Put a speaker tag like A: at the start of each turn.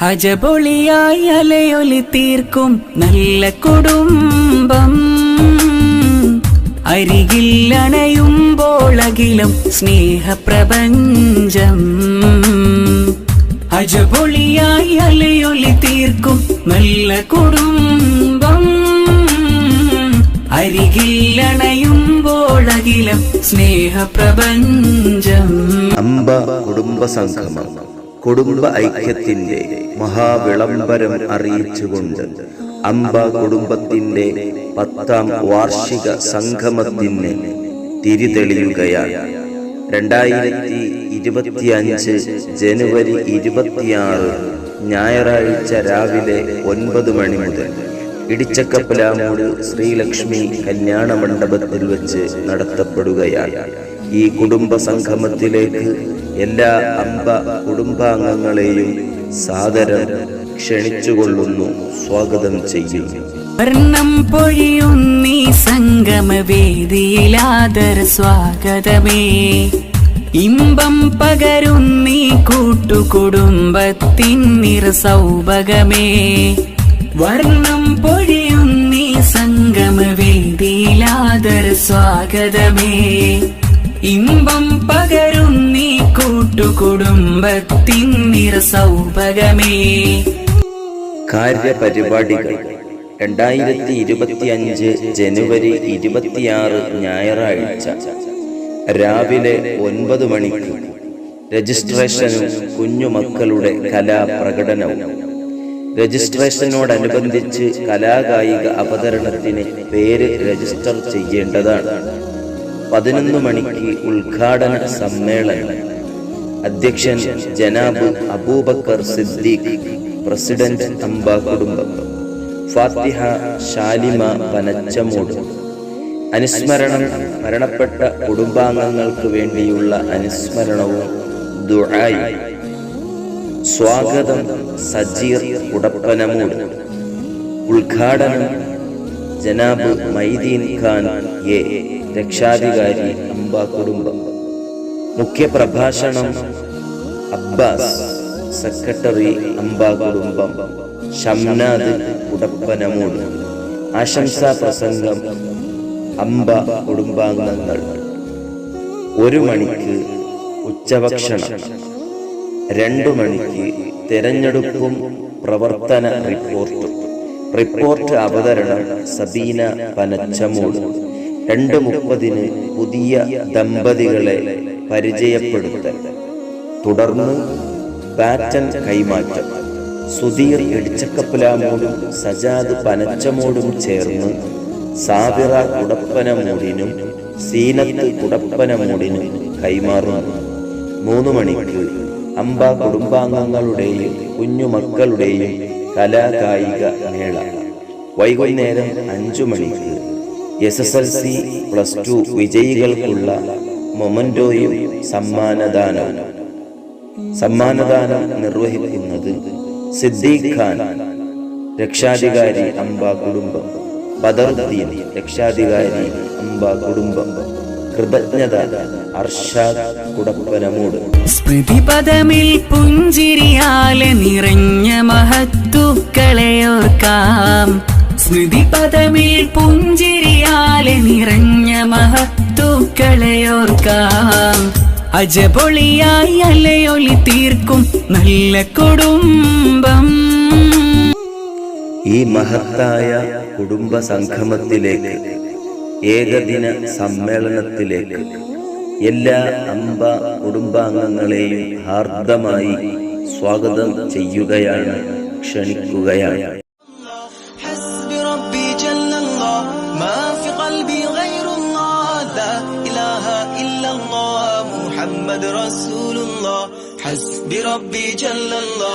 A: അജപൊളിയായി അലയൊലി തീർക്കും നല്ല കുടുംബം. അരികിൽ അണയുമ്പോൾ അഖിലം സ്നേഹപ്രപഞ്ചം. അജപൊളിയായി അലയൊലി തീർക്കും നല്ല കുടുംബം. അരികിൽ അണയുമ്പോൾ അഖിലം സ്നേഹപ്രപഞ്ചം.
B: അമ്പ കുടുംബ സംഗമം കുടുംബ ഐക്യത്തിന്റെ മഹാവിളംബരം അറിയിച്ചുകൊണ്ട് അംബ കുടുംബത്തിന്റെ പത്താം വാർഷിക സംഗമത്തിന് തിരിതെളിയുകയാണ്. രണ്ടായിരത്തി ഇരുപത്തിയഞ്ച് ജനുവരി ഇരുപത്തിയാറ് ഞായറാഴ്ച രാവിലെ ഒൻപത് മണി മുതൽ ഇടിച്ചക്കപ്പലാമൂട് ശ്രീലക്ഷ്മി കല്യാണ മണ്ഡപത്തിൽ വെച്ച് നടത്തപ്പെടുകയാണ്. ഈ കുടുംബ സംഗമത്തിലേക്ക് എല്ലാ അമ്പ കുടുംബാംഗങ്ങളെയും സാദരം ക്ഷണിച്ചുകൊള്ളുന്നു സ്വാഗതം ചെയ്യുന്നു.
A: വർണം പൊഴിയുന്നീ സംഗമവേദിയിലാദര സ്വാഗതമേ. ഇമ്പം പകരുന്നീ കൂട്ടുകുടുംബത്തിൻ നിറസൗഭകമേ. വർണം പൊഴിയുന്നീ സംഗമവേദിയിലാദര സ്വാഗതമേ. കൂട്ടുകുടുംബത്തിൻ നിറസൗഭകമേ
B: കാര്യപരിപാടികൾ. രണ്ടായിരത്തി ഇരുപത്തിയഞ്ച് ജനുവരി ഇരുപത്തിയാറ് ഞായറാഴ്ച രാവിലെ ഒൻപത് മണിക്ക് രജിസ്ട്രേഷനും കുഞ്ഞുമക്കളുടെ കലാപ്രകടനവും. രജിസ്ട്രേഷനോടനുബന്ധിച്ച് കലാകായിക അവതരണത്തിന് പേര് രജിസ്റ്റർ ചെയ്യേണ്ടതാണ്. പതിനൊന്ന് മണിക്ക് ഉദ്ഘാടന സമ്മേളനം. അധ്യക്ഷൻ ജനാബ് അബൂബക്കർ സിദ്ദീഖ് പ്രസിഡന്റ് അംബ കുടുംബം. ഫാത്തിഹ ഷാലിമ പനച്ചമൂട്. അനുസ്മരണം മരണപ്പെട്ട കുടുംബാംഗങ്ങൾക്ക് വേണ്ടിയുള്ള അനുസ്മരണവും ദുആയും. സ്വാഗതം സജീർ ഉടപ്പനമൂട്. ഉദ്ഘാടനം ജനാബ് മൈദീൻ ഖാൻ എ രക്ഷാധികാരി അംബ കുടുംബം. മുഖ്യപ്രഭാഷണം അബ്ബാസ് സെക്രട്ടറി അംബാ കുടുംബം ഷംനാദ് ഉടപ്പനമൂട് ആശംസാ പ്രസംഗം അംബ കുടുംബാംഗങ്ങൾ. ഒരു മണിക്ക് ഉച്ചഭക്ഷണം രണ്ടു മണിക്ക് തിരഞ്ഞെടുപ്പും പ്രവർത്തന റിപ്പോർട്ടും. റിപ്പോർട്ട് അവതരണം സബീന പനച്ചമൂട്. രണ്ട് മുപ്പതിന് പുതിയ ദമ്പതികളെ പരിചയപ്പെടുത്തൽ. തുടർന്ന് പാറ്റൻ കൈമാറ്റം. സുധീർ ഇടിച്ചക്കപ്പലാമൂടും സജാദ് പനച്ചമോടും ചേർന്ന് സാബിറ കുടപ്പനമൂടിനും സീനത്ത് കുടപ്പനമൂടിനും കൈമാറുന്നു. മൂന്ന് മണിക്ക് അമ്പ കുടുംബാംഗങ്ങളുടെയും കുഞ്ഞുമക്കളുടെയും കലാകായിക മേള. വൈകുന്നേരം അഞ്ചു മണിക്ക് S S L C plus two വിജയികൾക്കുള്ള മൊമന്റോയും സമ്മാനദാനവും സമ്മാനദാനം നിർവഹിക്കുന്നത് സിദ്ദീഖ് ഖാൻ രക്ഷാധികാരി അമ്പ കുടുംബം ബദറുദ്ദീൻ രക്ഷാധികാരി അമ്പ കുടുംബം കൃതജ്ഞത അർഷാദ് കുടപ്പനമൂട്.
A: സ്മൃതിപദമിൽ പുഞ്ചിരിയാലെ നിറഞ്ഞ മഹത്തുക്കളെ ഓർക്കാം സ്മൃതിപദമിൽ പുഞ്ചിരിയാലെ നിറഞ്ഞ മഹത്തൂക്കളയോർക്കാം. അജപൊളിയായി അലയൊലി തീർക്കും നല്ല കുടുംബം.
B: ഈ മഹത്തായ കുടുംബ സംഗമത്തിലേക്ക് ഏകദിന സമ്മേളനത്തിലേക്ക് എല്ലാ അമ്പ കുടുംബാംഗങ്ങളെയും ഹാർദമായി സ്വാഗതം ചെയ്യുകയാണ് ക്ഷണിക്കുകയാണ്.
C: محمد رسول الله حسبي ربي جل الله